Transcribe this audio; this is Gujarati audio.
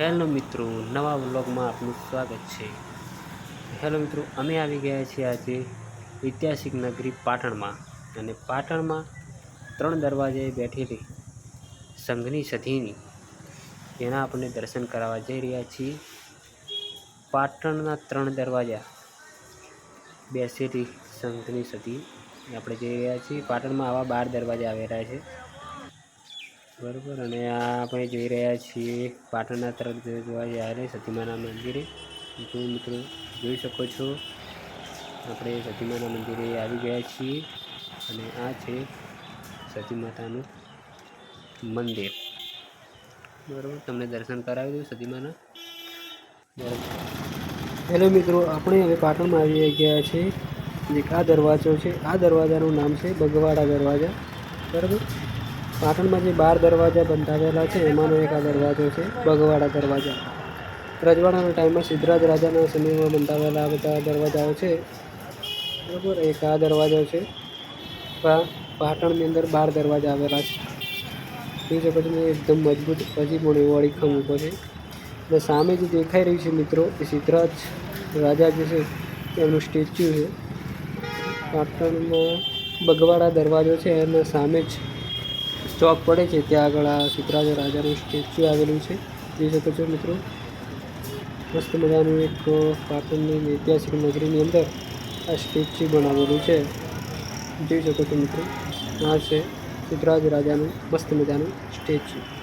હેલો મિત્રો, નવા વ્લોગમાં આપનું સ્વાગત છે. હેલો મિત્રો, અમે આવી ગયા છીએ આજે ઐતિહાસિક નગરી પાટણમાં અને પાટણમાં ત્રણ દરવાજે બેઠેલી સંઘની સધીની. એના આપણે દર્શન કરાવવા જઈ રહ્યા છીએ. પાટણના ત્રણ દરવાજા બેસેલી સંઘની સધી. આપણે જઈ રહ્યા છીએ. પાટણમાં આવા બાર દરવાજા આવેલા છે. બરોબર, અને આ આપણે જોઈ રહ્યા છીએ પાટણના તરફ જોવા જાય સતીમાના મંદિરે. જો મિત્રો જોઈ શકો છો, આપણે સતીમાના મંદિરે આવી ગયા છીએ, અને આ છે સતી માતાનું મંદિર. બરાબર, તમને દર્શન કરાવી દઉં સતીમાના? બરાબર. હેલો મિત્રો, આપણે હવે પાટણમાં આવી ગયા છીએ. એક આ દરવાજો છે, આ દરવાજાનું નામ છે બગવાડા દરવાજા. બરાબર? પાટણમાં જે બાર દરવાજા બંધાવેલા છે, એમાંનો એક આ દરવાજો છે, બગવાડા દરવાજા. રજવાડાના ટાઈમમાં સિદ્ધરાજ રાજાના સમયમાં બંધાવેલા બધા દરવાજાઓ છે. બરાબર, એક આ દરવાજો છે. પાટણની અંદર બાર દરવાજા આવેલા છે. બીજો પછી એકદમ મજબૂત, હજી પણ એવો અડીખમ ઊભો છે. અને સામે જે દેખાઈ રહ્યું છે મિત્રો, એ સિદ્ધરાજ રાજા જે છે, એમનું સ્ટેચ્યુ છે. પાટણમાં બગવાડા દરવાજો છે, એના સામે જ ચોક પડે છે, ત્યાં આગળ આ સિદ્ધરાજ રાજાનું સ્ટેચ્યુ આવેલું છે. જોઈ શકો છો મિત્રો, મસ્ત મજાનું એક પાટણની ઐતિહાસિક નગરીની અંદર આ સ્ટેચ્યુ બનાવેલું છે. જોઈ શકો છો મિત્રો, આ છે સિદ્ધરાજ રાજાનું મસ્ત મજાનું સ્ટેચ્યુ.